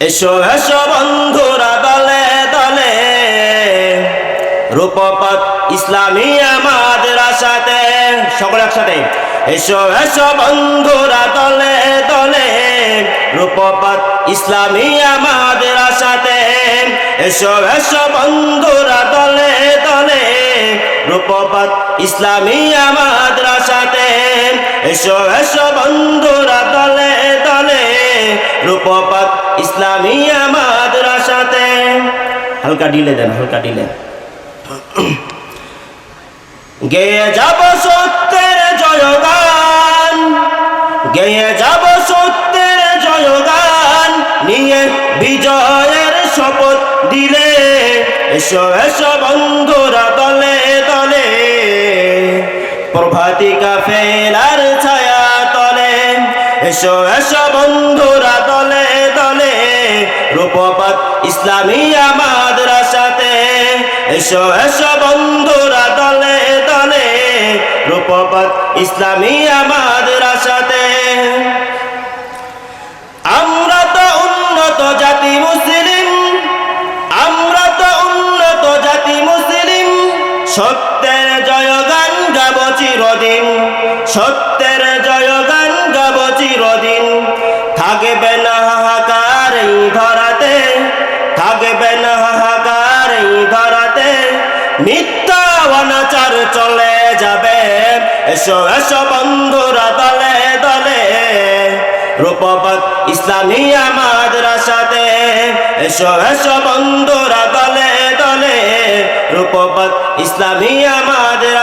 এসো এসো বন্ধুরা দলে দলে। রূপপথ ইসলামী আমাদের আশাতে। সকলে একসাথে। এসো এসো বন্ধুরা দলে দলে। রূপপথ ইসলামী আমাদের আশাতে। এসো এসো বন্ধুরা দলে দলে। রূপপথ ইসলামী আমাদের আশাতে। এসো এসো বন্ধুরা দলে দলে। রূপপথ ইসলামী আমাদের আশাতে হালকা ডিলে দেন, হালকা ডিলে গেয়ে যাব সত্যের জয়গান, গেয়ে যাব সত্যের জয়গান, নিয়ে বিজয়ের শপথ দিলে, এসো এসো বন্ধুরা দলে দলে। প্রভাতিকা ফেলার ছায়া তলে, এসো এসো বন্ধুরা রূপপাত ইসলামী আমাদের সাথে এসো এসো বন্ধুরা, দলে দলে। রূপপাত ইসলামী আমাদের সাথে আমরা তো উন্নত জাতি মুসলিম। আমরা তো উন্নত জাতি মুসলিম। সত্যের জয়গান গাব চিরদিন। সত্যের চলে যাবে। এসো এসো বন্ধুরা, দলে দলে। রূপবত ইসলামী আমাদের সাথে এসো এসো বন্ধুরা, দলে দলে। রূপবত ইসলামী আমাদের